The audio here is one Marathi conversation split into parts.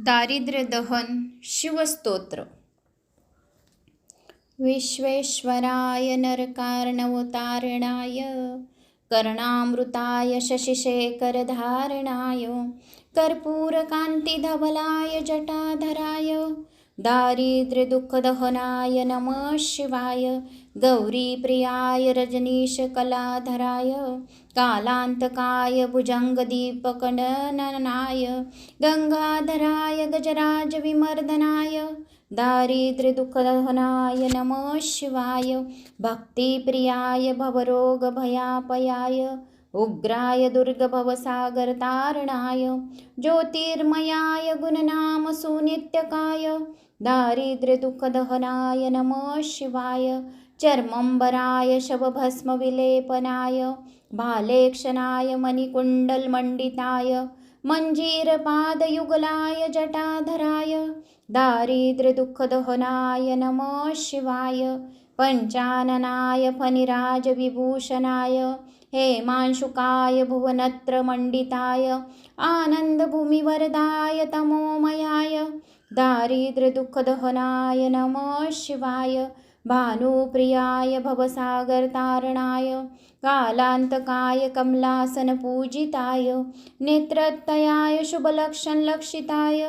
दारिद्र्य दहन शिवस्तोत्र. विश्वेश्वराय नरकार्णवतारणाय कर्णामृताय शशिशेखरधारणाय कर्पूरकान्तिधवलाय जटाधराय दारिद्र्यदुःखदहनाय नमः शिवाय गौरीप्रियाय रजनीशकलाधराय कालान्तकाय भुजङ्गदीपकनननाय गङ्गाधराय गजराजविमर्दनाय दारिद्र्यदुःखदहनाय नमः शिवाय भक्तिप्रियाय भवरोगभयापयाय उग्राय दुर्गभवसागरतारणाय ज्योतिर्मयाय गुणनामसुनित्यकाय दारिद्र्यदुःखदहनाय नमः शिवाय चर्मम्बराय शवभस्मविलेपनाय भालेक्षणाय मणिकुण्डलमण्डिताय मञ्जीरपादयुगलाय जटाधराय दारिद्र्यदुःखदहनाय नमः शिवाय पञ्चाननाय फणिराजविभूषणाय हेमांशुकाय भुवनत्रमण्डिताय आनन्दभूमिवरदाय तमोमयाय दारिद्र्यदुःखदहनाय नमः शिवाय। भानुप्रियाय भवसागरतारणाय कालान्तकाय कमलासनपूजिताय नेत्रत्तयाय शुभलक्षणलक्षिताय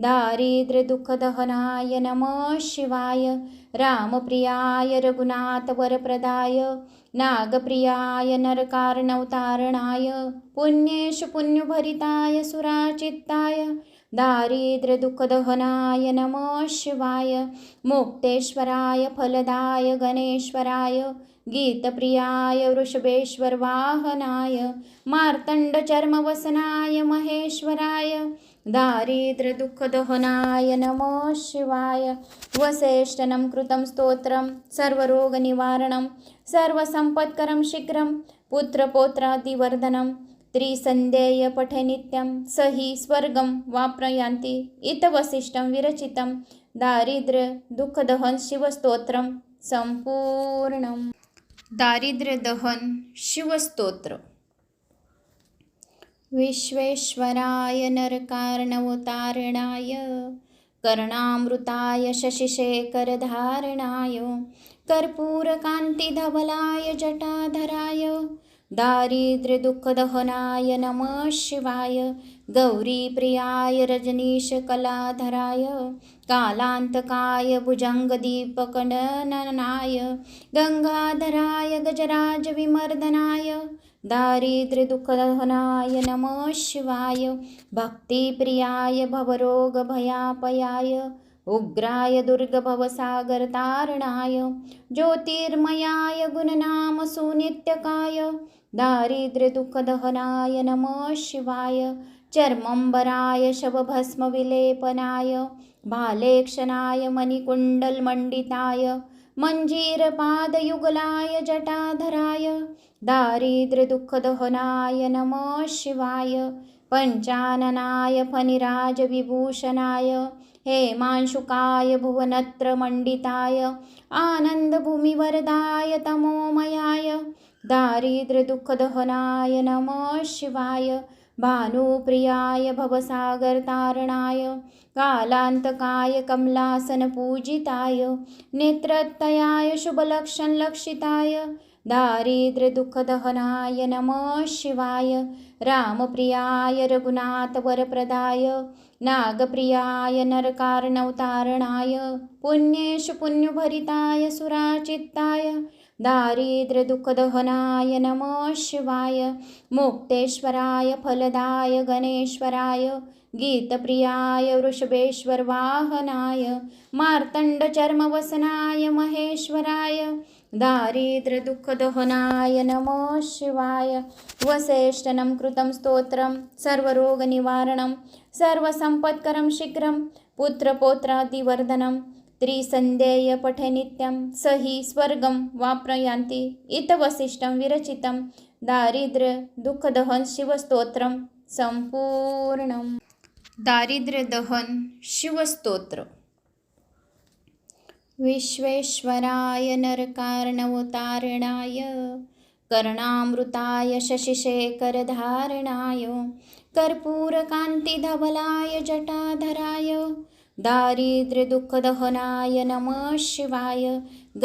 दारिद्र्यदुःखदहनाय नमः शिवाय रामप्रियाय रघुनाथवरप्रदाय नागप्रियाय नरकार्णवतारणाय पुण्येषु पुण्यभरिताय सुराचित्ताय दारिद्र्यदुःखदहनाय नमः शिवाय मुक्तेश्वराय फलदाय गणेश्वराय गीतप्रियाय वृषभेश्वरवाहनाय मार्तण्डचर्मवसनाय महेश्वराय दारिद्र्यदुःखदहनाय नमः शिवाय वसेष्टनं कृतं स्तोत्रं सर्वरोगनिवारणं सर्वसम्पत्करं शीघ्रं पुत्रपौत्रादिवर्धनं त्रिसन्ध्येय पठे नित्यं स हि स्वर्गं वाप्रयान्ति इतवसिष्ठं विरचितं दारिद्र्यदुःखदहन शिवस्तोत्रं सम्पूर्णम् दारिद्र्यदहन शिवस्तोत्र। विश्वेश्वराय नरकार्णवतारणाय कर्णामृताय शशिशेखरधारणाय कर्पूरकान्तिधवलाय जटाधराय दारिद्र्यदुःखदहनाय नमः शिवाय। गौरीप्रियाय रजनीशकलाधराय। कालान्तकाय भुजङ्गदीपकननाय गङ्गाधराय गजराजविमर्दनाय। दारिद्र्यदुःखदहनाय नमः शिवाय। भक्तिप्रियाय भवरोगभयापयाय। उग्राय दुर्गभवसागरतारणाय। ज्योतिर्मयाय गुणनामसुनित्यकाय दारिद्र्यदुःखदहनाय नमः शिवाय. चर्मम्बराय शवभस्मविलेपनाय. भालेक्षणाय मणिकुण्डलमण्डिताय मञ्जीरपादयुगलाय जटाधराय. दारिद्र्यदुःखदहनाय नमः शिवाय. पञ्चाननाय फणिराजविभूषणाय. हेमांशुकाय भुवनत्रमण्डिताय. आनन्दभूमिवरदाय तमोमयाय. दारिद्र्यदुःखदहनाय नमः शिवाय भानुप्रियाय भवसागरतारणाय कालान्तकाय कमलासनपूजिताय नेत्रत्तयाय शुभलक्षणलक्षिताय दारिद्र्यदुःखदहनाय नमः शिवाय रामप्रियाय रघुनाथवरप्रदाय नागप्रियाय नरकार्णवतारणाय पुण्येषु पुण्यभरिताय सुराचित्ताय दारिद्र्यदुःखदहनाय नमः शिवाय मुक्तेश्वराय फलदाय गणेश्वराय गीतप्रियाय वृषभेश्वरवाहनाय मार्तण्डचर्मवसनाय महेश्वराय दारिद्र्यदुःखदहनाय नमः शिवाय. वसेष्ठनं कृतं स्तोत्रं सर्वरोगनिवारणं सर्वसम्पत्करं शीघ्रं पुत्रपौत्रादिवर्धनं त्रिसन्देयपठे नित्यं स हि स्वर्गं वाप्रयान्ति इतवसिष्ठं विरचितं दारिद्र्यदुःखदहन शिवस्तोत्रं सम्पूर्णं दारिद्र्यदहन शिवस्तोत्र विश्वेश्वराय नरकार्णवतारणाय कर्णामृताय शशिशेखरधारणाय कर्पूरकान्तिधवलाय जटाधराय दारिद्र्यदुःखदहनाय नमः शिवाय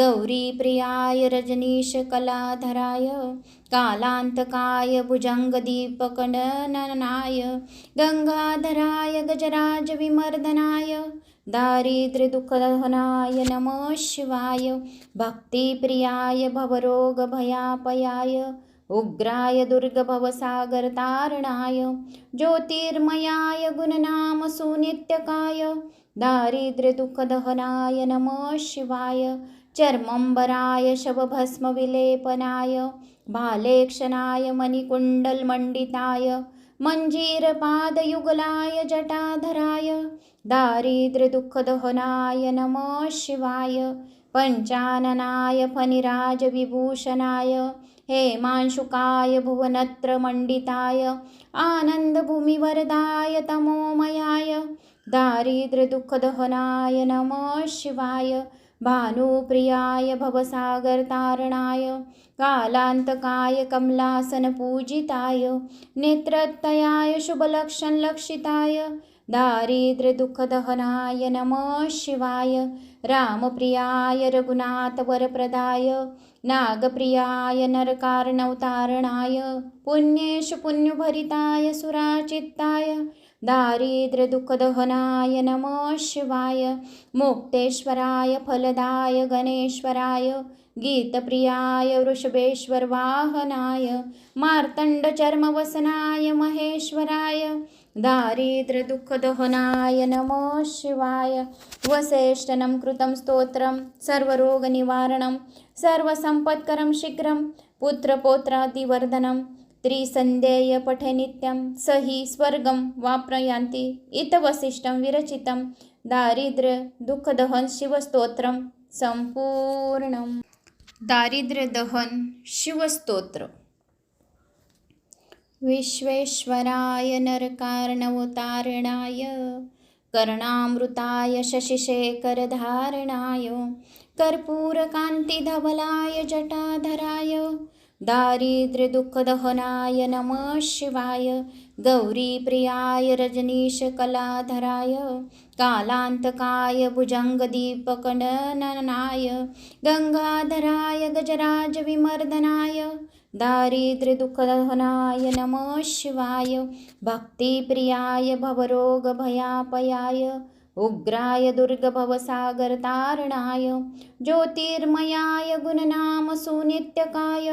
गौरीप्रियाय रजनीशकलाधराय कालान्तकाय भुजङ्गदीपकननाय गङ्गाधराय गजराजविमर्दनाय दारिद्र्यदुःखदहनाय नमः शिवाय भक्तिप्रियाय भवरोगभयापयाय उग्राय दुर्गभवसागरतारणाय ज्योतिर्मयाय गुणनामसुनित्यकाय दारिद्र्यदुःखदहनाय नमः शिवाय चर्मम्बराय शवभस्मविलेपनाय भालेक्षणाय मणिकुण्डलमण्डिताय मञ्जीरपादयुगलाय जटाधराय दारिद्र्यदुःखदहनाय नमः शिवाय पञ्चाननाय फणिराजविभूषणाय हेमांशुकाय भुवनत्रमण्डिताय आनन्दभूमिवरदाय तमोमयाय दारिद्र्यदुःखदहनाय नमः शिवाय भानुप्रियाय भवसागरतारणाय कालान्तकाय कमलासनपूजिताय नेत्रत्तयाय शुभलक्षणलक्षिताय दारिद्र्यदुःखदहनाय नमः शिवाय रामप्रियाय रघुनाथवरप्रदाय नागप्रियाय नरकार्णवतारणाय पुण्येषु पुण्यभरिताय सुराचित्ताय दारिद्र्यदुःखदहनाय नमः शिवाय मुक्तेश्वराय फलदाय गणेश्वराय गीतप्रियाय वृषभेश्वरवाहनाय मार्तण्डचर्मवसनाय महेश्वराय दारिद्र्यदुःखदहनाय नमः शिवाय। वसेष्टनं कृतं स्तोत्रं सर्वरोगनिवारणं सर्वसम्पत्करं शीघ्रं पुत्रपौत्रादिवर्धनं त्रिसन्ध्येयपठे नित्यं स हि स्वर्गं वाप्नुयान्ति इतवसिष्ठं विरचितं दारिद्र्यदुःखदहन शिवस्तोत्रं सम्पूर्णं दारिद्र्यदहन शिवस्तोत्र। विश्वेश्वराय नरकार्णवतारणाय कर्णामृताय शशिशेखरधारणाय कर्पूरकान्तिधवलाय जटाधराय दारिद्र्य दुःखदहनाय नमः शिवाय गौरीप्रियाय रजनीशकलाधराय कालान्तकाय भुजङ्गदीपकननाय गङ्गाधराय गजराजविमर्दनाय दारिद्र्यदुःखदहनाय नमः शिवाय भक्तिप्रियाय भवरोगभयापयाय उग्राय दुर्गभवसागरतारणाय ज्योतिर्मयाय गुणनामसुनित्यकाय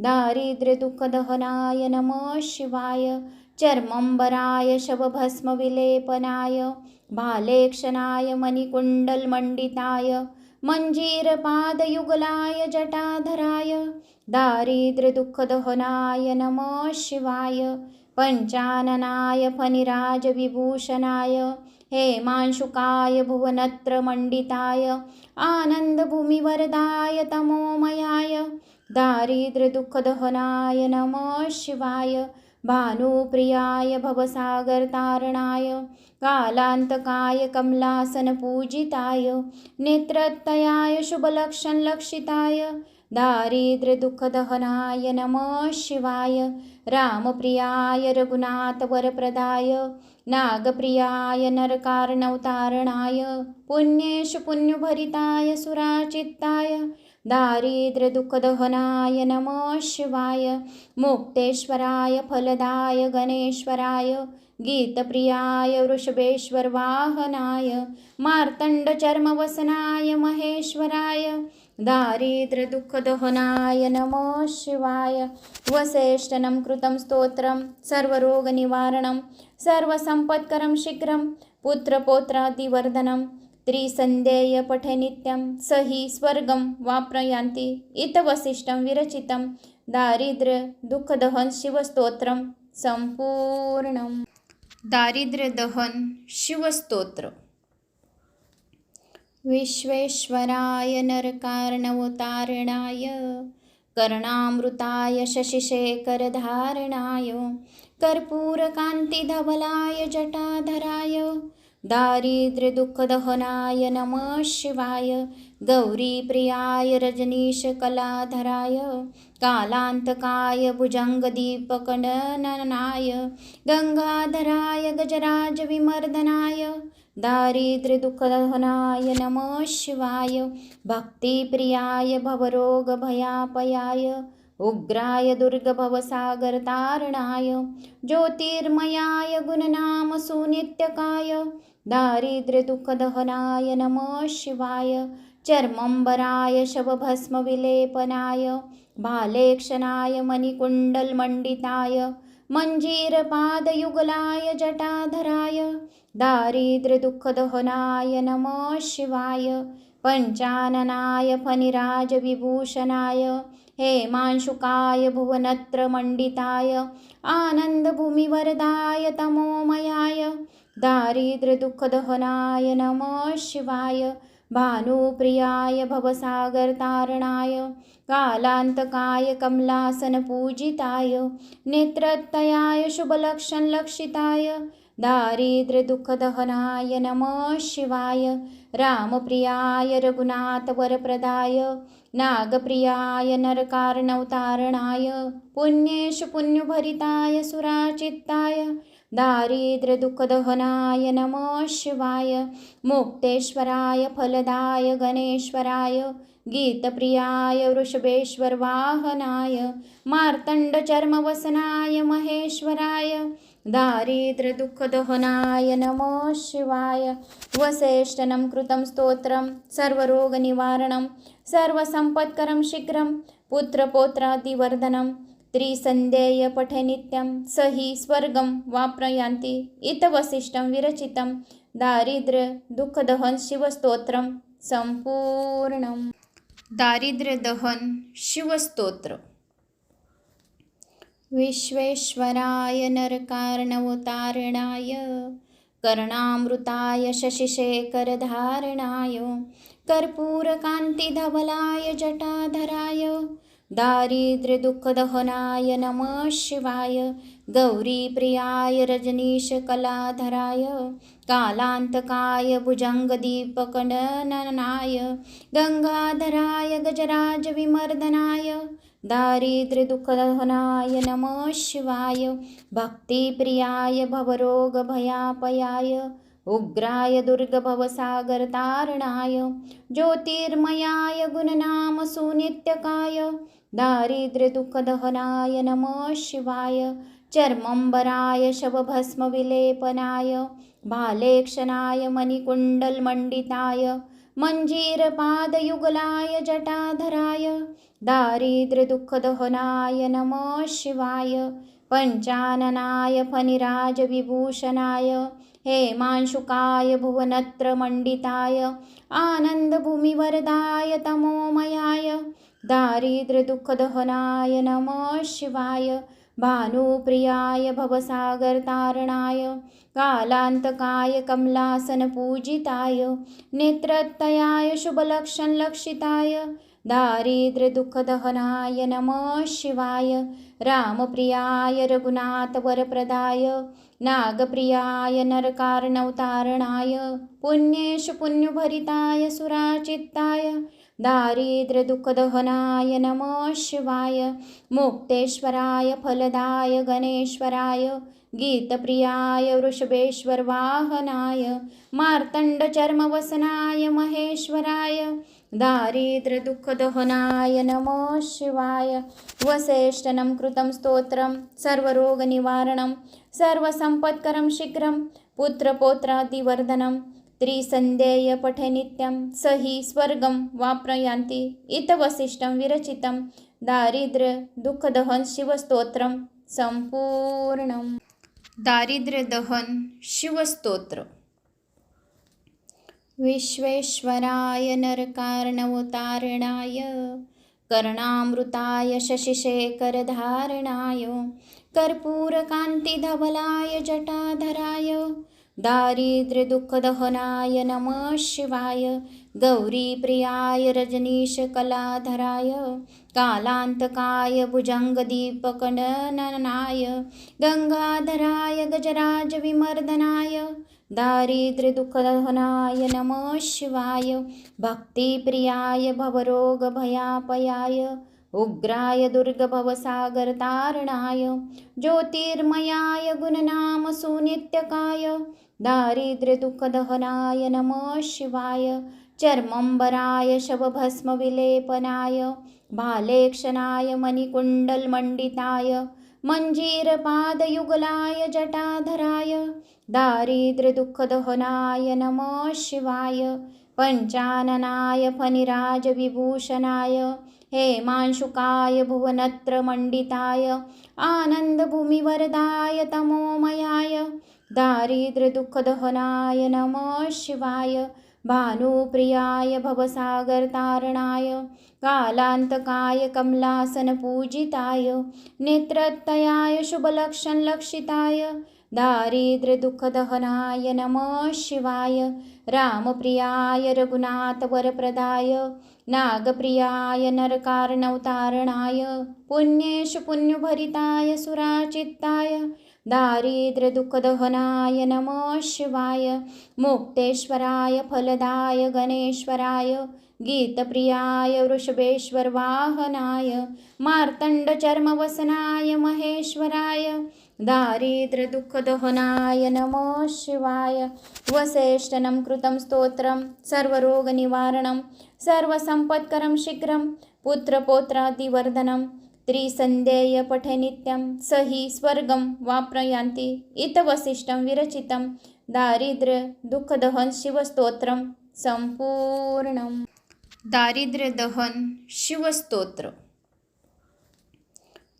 दारिद्र्यदुःखदहनाय नमः शिवाय. चर्मम्बराय शवभस्मविलेपनाय भालेक्षणाय मणिकुण्डलमण्डिताय मञ्जीरपादयुगलाय जटाधराय. दारिद्र्यदुःखदहनाय नमः शिवाय. पञ्चाननाय फणिराजविभूषणाय हेमांशुकाय भुवनत्रमण्डिताय आनन्दभूमिवरदाय तमोमयाय. दारिद्र्य दुःखदहनाय नमः शिवाय. भानुप्रियाय भवसागरतारणाय कालान्तकाय कमलासनपूजिताय नेत्रत्तयाय शुभलक्षणलक्षिताय दारिद्र्यदुःखदहनाय नमः शिवाय. रामप्रियाय रघुनाथवरप्रदाय नागप्रियाय नरकार्णवतारणाय पुण्येषु पुण्यभरिताय सुराचित्ताय. दारिद्र्यदुःखदहनाय नमः शिवाय. मुक्तेश्वराय फलदाय गणेश्वराय गीतप्रियाय वृषभेश्वरवाहनाय मार्तण्डचर्मवसनाय महेश्वराय. दारिद्र्यदुःखदहनाय नमः शिवाय. वसेष्टनं कृतं स्तोत्रं सर्वरोगनिवारणं सर्वसम्पत्करं शीघ्रं पुत्रपौत्रादिवर्धनं त्रिसन्ध्येयपठे नित्यं स हि स्वर्गं वाप्नुयान्ति इतवसिष्ठं विरचितं दारिद्र्यदुःखदहन शिवस्तोत्रं सम्पूर्णं दारिद्र्यदहन शिवस्तोत्र। विश्वेश्वराय नरकार्णवतारणाय कर्णामृताय शशिशेखरधारणाय कर्पूरकान्तिधवलाय जटाधराय दारिद्र्यदुःखदहनाय नमः शिवाय। गौरीप्रियाय रजनीशकलाधराय कालान्तकाय भुजङ्गदीपकननाय गङ्गाधराय गजराजविमर्दनाय दारिद्र्यदुःखदहनाय नमः शिवाय। भक्तिप्रियाय भवरोगभयापयाय उग्राय दुर्गभवसागरतारणाय ज्योतिर्मयाय गुणनामसुनित्यकाय दारिद्र्यदुःखदहनाय नमः शिवाय. चर्मम्बराय शवभस्मविलेपनाय. भालेक्षणाय मणिकुण्डलमण्डिताय मञ्जीरपादयुगलाय जटाधराय. दारिद्र्यदुःखदहनाय नमः शिवाय. पञ्चाननाय फणिराजविभूषणाय. हेमांशुकाय भुवनत्रमण्डिताय आनन्दभूमिवरदाय तमोमयाय. दारिद्र्यदुःखदहनाय नमः शिवाय भानुप्रियाय भवसागरतारणाय कालान्तकाय कमलासनपूजिताय नेत्रत्तयाय शुभलक्षणलक्षिताय दारिद्र्यदुःखदहनाय नमः शिवाय रामप्रियाय रघुनाथवरप्रदाय नागप्रियाय नरकारणवतारणाय पुण्येषु पुण्यभरिताय सुराचित्ताय दारिद्र्यदुःखदहनाय नमः शिवाय मुक्तेश्वराय फलदाय गणेश्वराय गीतप्रियाय वृषभेश्वरवाहनाय मार्तण्डचर्मवसनाय महेश्वराय दारिद्र्यदुःखदहनाय नमः शिवाय। वसेष्टनं कृतं स्तोत्रं सर्वरोगनिवारणं सर्वसम्पत्करं शीघ्रं पुत्रपौत्रादिवर्धनं त्रिसन्ध्येयपठे नित्यं स हि स्वर्गं वाप्रयान्ति इतवसिष्ठं विरचितं दारिद्र्यदुःखदहन शिवस्तोत्रं सम्पूर्णम् दारिद्र्यदहन शिवस्तोत्र। विश्वेश्वराय नरकार्णवतारणाय कर्णामृताय शशिशेखरधारणाय कर्पूरकान्तिधवलाय जटाधराय दारिद्र्यदुःखदहनाय नमः शिवाय. गौरीप्रियाय रजनीशकलाधराय कालान्तकाय भुजङ्गदीपकननाय गङ्गाधराय गजराजविमर्दनाय दारिद्र्यदुःखदहनाय नमः शिवाय. भक्तिप्रियाय भवरोगभयापयाय उग्राय दुर्गभवसागरतारणाय ज्योतिर्मयाय गुणनामसुनित्यकाय दारिद्र्यदुःखदहनाय नमः शिवाय चर्मम्बराय शवभस्मविलेपनाय भालेक्षणाय मणिकुण्डलमण्डिताय मञ्जीरपादयुगलाय जटाधराय दारिद्र्यदुःखदहनाय नमः शिवाय पञ्चाननाय फणिराजविभूषणाय हेमांशुकाय भुवनत्रमण्डिताय आनन्दभूमिवरदाय तमोमयाय दारिद्र्यदुःखदहनाय नमः शिवाय भानुप्रियाय भवसागरतारणाय कालान्तकाय कमलासनपूजिताय नेत्रत्तयाय शुभलक्षणलक्षिताय दारिद्र्यदुःखदहनाय नमः शिवाय रामप्रियाय रघुनाथवरप्रदाय नागप्रियाय नरकार्णवतारणाय पुण्येषु पुण्यभरिताय सुराचित्ताय दारिद्र्यदुःखदहनाय नमः शिवाय मुक्तेश्वराय फलदाय गणेश्वराय गीतप्रियाय वृषभेश्वरवाहनाय मार्तण्डचर्मवसनाय महेश्वराय दारिद्र्यदुःखदहनाय नमः शिवाय। वसेष्टनं कृतं स्तोत्रं सर्वरोगनिवारणं सर्वसम्पत्करं शीघ्रं पुत्रपौत्रादिवर्धनं त्रिसन्ध्येयपठे नित्यं स हि स्वर्गं वाप्रयान्ति इतवसिष्ठं विरचितं दारिद्र्यदुःखदहन शिवस्तोत्रं सम्पूर्णं दारिद्र्यदहन शिवस्तोत्र। विश्वेश्वराय नरकार्णवतारणाय कर्णामृताय शशिशेखरधारणाय कर्पूरकान्तिधवलाय जटाधराय दारिद्र्य दुःखदहनाय नमः शिवाय। गौरीप्रियाय रजनीशकलाधराय कालान्तकाय भुजङ्गदीपकननाय गङ्गाधराय गजराजविमर्दनाय दारिद्र्यदुःखदहनाय नमः शिवाय। भक्तिप्रियाय भवरोगभयापयाय उग्राय दुर्गभवसागरतारणाय ज्योतिर्मयाय गुणनाम सुनित्यकाय। दारिद्र्यदुःखदहनाय नमः शिवाय. चर्मंबराय शवभस्मविलेपनाय भालेक्षणाय मणिकुण्डलमण्डिताय मञ्जीरपादयुगलाय जटाधराय. दारिद्र्यदुःखदहनाय नमः शिवाय. पञ्चाननाय फणिराजविभूषणाय हेमांशुकाय भुवनत्रमण्डिताय आनन्दभूमिवरदाय तमोमयाय. दारिद्र्यदुःखदहनाय नमः शिवाय भानुप्रियाय भवसागरतारणाय कालान्तकाय कमलासनपूजिताय नेत्रत्तयाय शुभलक्षणलक्षिताय दारिद्र्यदुःखदहनाय नमः शिवाय रामप्रियाय रघुनाथवरप्रदाय नागप्रियाय नरकार्णवतारणाय पुण्येषु पुण्यभरिताय सुराचित्ताय दारिद्र्यदुःखदहनाय नमः शिवाय मुक्तेश्वराय फलदाय गणेश्वराय गीतप्रियाय वृषभेश्वरवाहनाय मार्तण्डचर्मवसनाय महेश्वराय दारिद्र्यदुःखदहनाय नमः शिवाय वसेष्टनं कृतं स्तोत्रं सर्वरोगनिवारणं सर्वसम्पत्करं शीघ्रं पुत्रपौत्रादिवर्धनं त्रिसन्ध्येय पठे नित्यं स हि स्वर्गं वाप्नुयान्ति इतवसिष्ठं विरचितं दारिद्र्यदुःखदहन शिवस्तोत्रं सम्पूर्णम् दारिद्र्यदहन शिवस्तोत्र।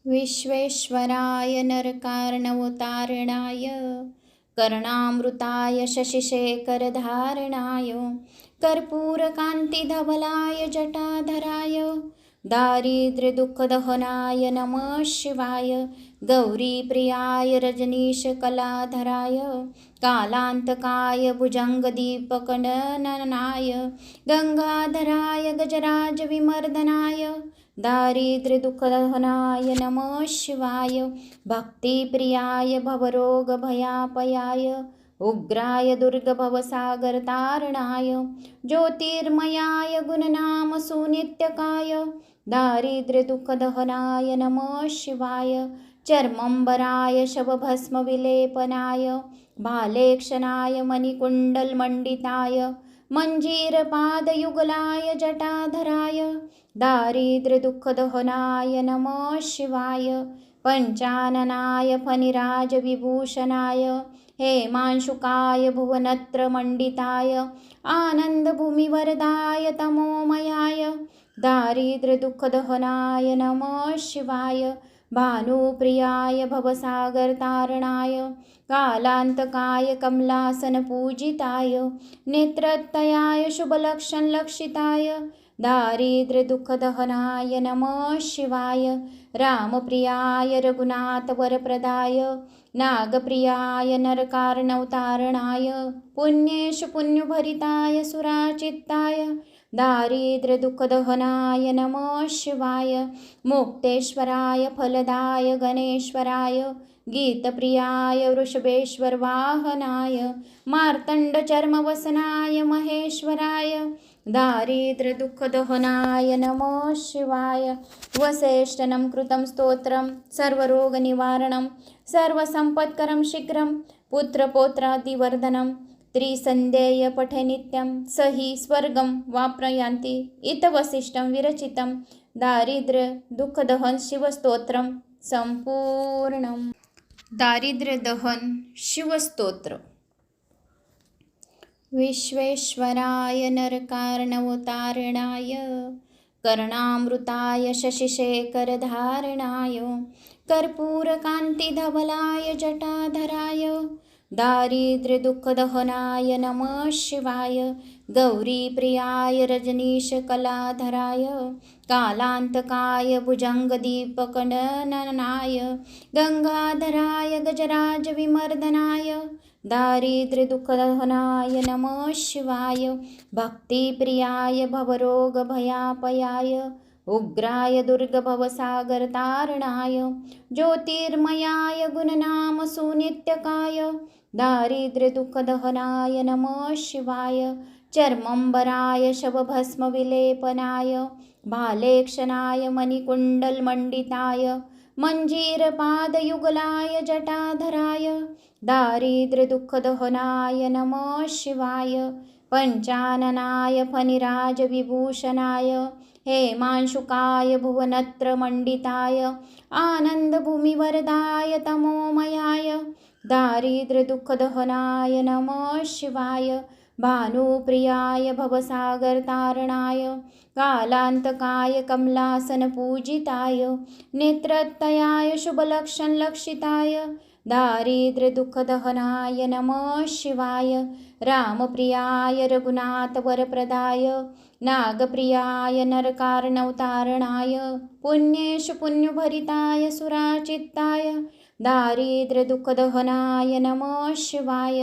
विश्वेश्वराय नरकार्णवतारणाय कर्णामृताय शशिशेखरधारणाय कर्पूरकान्तिधवलाय जटाधराय दारिद्र्यदुःखदहनाय नमः शिवाय। गौरीप्रियाय रजनीशकलाधराय कालान्तकाय भुजङ्गदीपकननाय गङ्गाधराय गजराजविमर्दनाय दारिद्र्यदुःखदहनाय नमः शिवाय। भक्तिप्रियाय भवरोगभयापयाय उग्राय दुर्गभवसागरतारणाय ज्योतिर्मयाय गुणनाम सुनित्यकाय। दारिद्र्यदुःखदहनाय नमः शिवाय. चर्मंबराय शवभस्मविलेपनाय. भालेक्षणाय मणिकुण्डलमण्डिताय मञ्जीरपादयुगलाय जटाधराय. दारिद्र्यदुःखदहनाय नमः शिवाय. पञ्चाननाय फणिराजविभूषणाय. हेमांशुकाय भुवनत्रमण्डिताय आनन्दभूमिवरदाय तमोमयाय. दारिद्र्यदुःखदहनाय नमः शिवाय भानुप्रियाय भवसागरतारणाय कालान्तकाय कमलासनपूजिताय नेत्रत्तयाय शुभलक्षणलक्षिताय दारिद्र्यदुःखदहनाय नमः शिवाय रामप्रियाय रघुनाथवरप्रदाय नागप्रियाय नरकार्णवतारणाय पुण्येषु पुण्यभरिताय सुराचित्ताय दारिद्र्यदुःखदहनाय नमः शिवाय. मुक्तेश्वराय फलदाय गणेश्वराय गीतप्रियाय वृषभेश्वरवाहनाय मार्तण्डचर्मवसनाय महेश्वराय. दारिद्र्यदुःखदहनाय नमः शिवाय. वसेष्ठनं कृतं स्तोत्रं सर्वरोगनिवारणं सर्वसम्पत्करं शीघ्रं पुत्रपौत्रादिवर्धनं त्रिसन्ध्येय पठे नित्यं स हि स्वर्गं वाप्नुयान्ति इतवसिष्ठं विरचितं दारिद्र्यदुःखदहन शिवस्तोत्रं सम्पूर्णम् दारिद्र्यदहन शिवस्तोत्र। विश्वेश्वराय नरकार्णवतारणाय कर्णामृताय शशिशेखरधारणाय कर्पूरकान्तिधवलाय जटाधराय दारिद्र्यदुःखदहनाय नमः शिवाय. गौरीप्रियाय रजनीशकलाधराय कालान्तकाय भुजङ्गदीपकननाय गङ्गाधराय गजराजविमर्दनाय दारिद्र्यदुःखदहनाय नमः शिवाय. भक्तिप्रियाय भवरोगभयापयाय उग्राय दुर्गभवसागरतारणाय ज्योतिर्मयाय गुणनाम सुनित्यकाय. दारिद्र्यदुःखदहनाय नमः शिवाय चर्मंबराय शवभस्मविलेपनाय भालेक्षणाय मणिकुण्डलमण्डिताय मञ्जीरपादयुगलाय जटाधराय दारिद्र्यदुःखदहनाय नमः शिवाय पञ्चाननाय फणिराजविभूषणाय हेमांशुकाय भुवनत्रमण्डिताय आनन्दभूमिवरदाय तमोमयाय दारिद्र्यदुःखदहनाय नमः शिवाय भानुप्रियाय भवसागरतारणाय कालान्तकाय कमलासनपूजिताय नेत्रत्तयाय शुभलक्षणलक्षिताय दारिद्र्यदुःखदहनाय नमः शिवाय रामप्रियाय रघुनाथवरप्रदाय नागप्रियाय नरकार्णवतारणाय पुण्येषु पुण्यभरिताय सुराचित्ताय दारिद्र्यदुःखदहनाय नमः शिवाय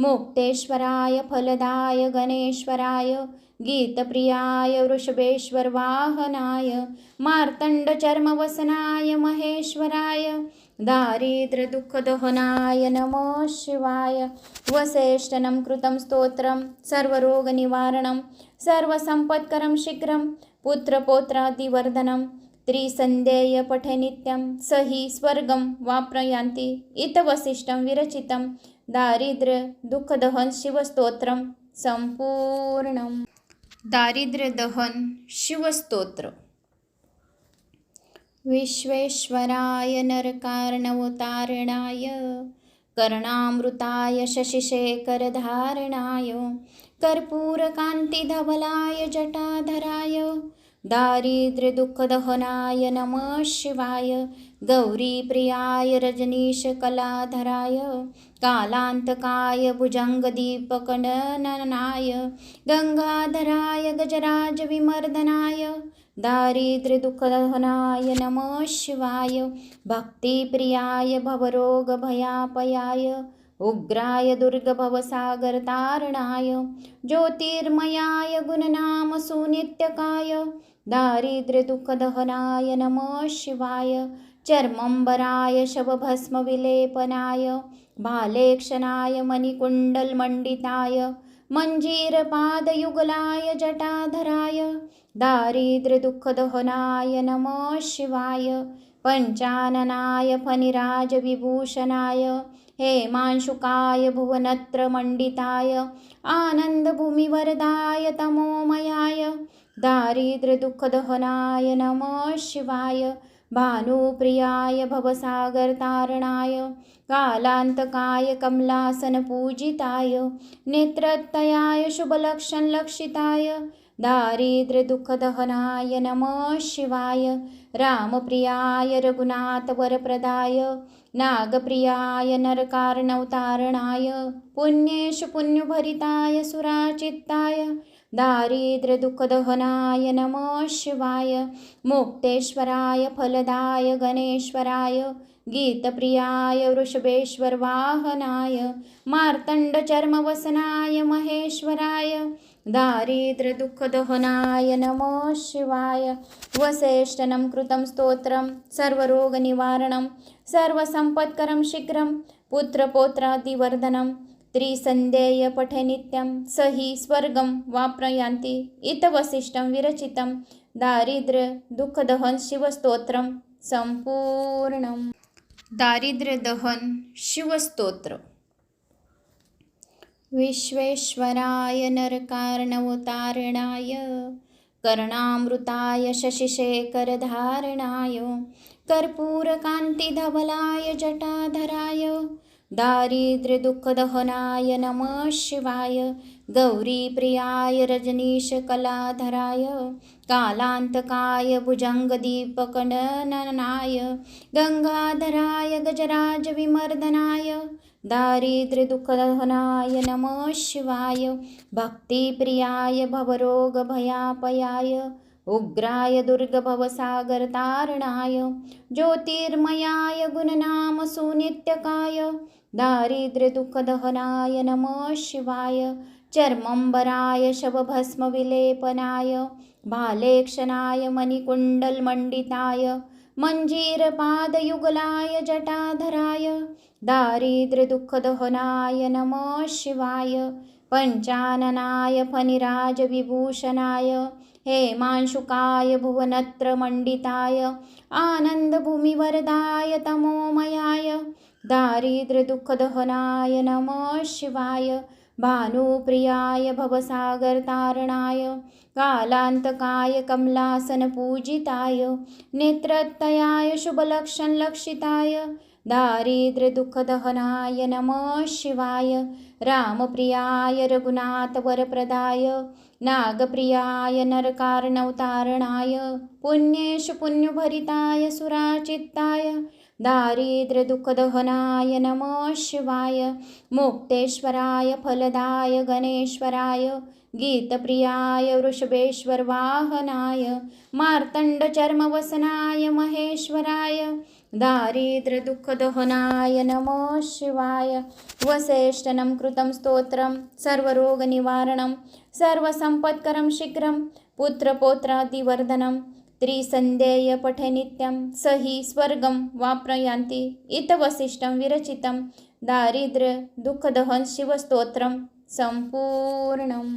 मुक्तेश्वराय फलदाय गणेश्वराय गीतप्रियाय वृषभेश्वरवाहनाय मार्तण्डचर्मवसनाय महेश्वराय दारिद्र्यदुःखदहनाय नमः शिवाय वसेष्ठनं कृतं स्तोत्रं सर्वरोगनिवारणं सर्वसम्पत्करं शीघ्रं पुत्रपौत्रादिवर्धनं त्रिसन्ध्येय पठे नित्यं स हि स्वर्गं वाप्नुयान्ति इतवसिष्ठं विरचितं दारिद्र्यदुःखदहन शिवस्तोत्रं संपूर्णम्। दारिद्र्यदहन शिवस्तोत्र। विश्वेश्वराय नरकार्णवतारणाय कर्णामृताय शशिशेखरधारणाय कर्पूरकान्तिधवलाय जटाधराय दारिद्र्यदुःखदहनाय नमः शिवाय। गौरीप्रियाय रजनीशकलाधराय कालान्तकाय भुजङ्गदीपकननाय गङ्गाधराय गजराजविमर्दनाय दारिद्र्यदुःखदहनाय नमः शिवाय। भक्तिप्रियाय भवरोगभयापयाय। उग्राय दुर्गभवसागरतारणाय ज्योतिर्मयाय गुणनामसुनित्यकाय दारिद्र्यदुःखदहनाय नमः शिवाय. चर्मंबराय शवभस्मविलेपनाय भालेक्षणाय मणिकुण्डलमण्डिताय मञ्जीरपादयुगलाय जटाधराय. दारिद्र्यदुःखदहनाय नमः शिवाय. पञ्चाननाय फणिराजविभूषणाय हेमांशुकाय भुवनत्रमण्डिताय आनन्दभूमिवरदाय तमोमयाय. दारिद्र्यदुःखदहनाय नमः शिवाय भानुप्रियाय भवसागरतारणाय कालान्तकाय कमलासनपूजिताय नेत्रत्तयाय शुभलक्षणलक्षिताय दारिद्र्यदुःखदहनाय नमः शिवाय रामप्रियाय रघुनाथवरप्रदाय नागप्रियाय नरकार्णवतारणाय पुण्येषु पुण्यभरिताय सुराचित्ताय दारिद्र्यदुःखदहनाय नमः शिवाय मुक्तेश्वराय फलदाय गणेश्वराय गीतप्रियाय वृषभेश्वरवाहनाय मार्तण्डचर्मवसनाय महेश्वराय दारिद्र्यदुःखदहनाय नमः शिवाय। वसेष्ठनं कृतं स्तोत्रं सर्वरोगनिवारणं सर्वसम्पत्करं शीघ्रं पुत्रपौत्रादिवर्धनं त्रिसन्ध्येय पठे नित्यं स हि स्वर्गं वाप्नुयान्ति इतवसिष्ठं विरचितं दारिद्र्यदुःखदहन शिवस्तोत्रं संपूर्णम्। दारिद्र्यदहन शिवस्तोत्र विश्वेश्वराय नरकार्णवतारणाय कर्णामृताय शशिशेखरधारणाय कर्पूरकान्तिधवलाय जटाधराय दारिद्र्यदुःखदहनाय नमः शिवाय गौरीप्रियाय रजनीशकलाधराय कालान्तकाय भुजङ्गदीपकननाय गङ्गाधराय गजराजविमर्दनाय दारिद्र्यदुःखदहनाय नमः शिवाय भक्तिप्रियाय भवरोगभयापयाय उग्राय दुर्गभवसागरतारणाय ज्योतिर्मयाय गुणनामसुनित्यकाय दारिद्र्यदुःखदहनाय नमः शिवाय चर्मम्बराय शवभस्मविलेपनाय भालेक्षणाय मणिकुण्डलमण्डिताय मञ्जीरपादयुगलाय जटाधराय दारिद्र्यदुःखदहनाय नमः शिवाय पञ्चाननाय फणिराजविभूषणाय हेमांशुकाय भुवनत्रमण्डिताय आनन्दभूमिवरदाय तमोमयाय दारिद्र्यदुःखदहनाय नमः शिवाय भानुप्रियाय भवसागरतारणाय कालान्तकाय कमलासनपूजिताय नेत्रत्तयाय शुभलक्षणलक्षिताय दारिद्र्यदुःखदहनाय नमः शिवाय. रामप्रियाय रघुनाथवरप्रदाय नागप्रियाय नरकारणवतारणाय. पुण्येषु पुण्यभरिताय सुराचित्ताय दारिद्र्यदुःखदहनाय नमः शिवाय. मुक्तेश्वराय फलदाय गणेश्वराय. गीतप्रियाय वृषभेश्वरवाहनाय मार्तण्डचर्मवसनाय महेश्वराय. दारिद्र्यदुःखदहनाय नमः शिवाय. वसेष्ठनं कृतं स्तोत्रं सर्वरोगनिवारणं सर्वसम्पत्करं शीघ्रं पुत्रपौत्रादिवर्धनं त्रिसन्देयपठे नित्यं स हि स्वर्गं वाप्नुयान्ति इतवसिष्ठं विरचितं दारिद्र्यदुःखदहन शिवस्तोत्रं सम्पूर्णम्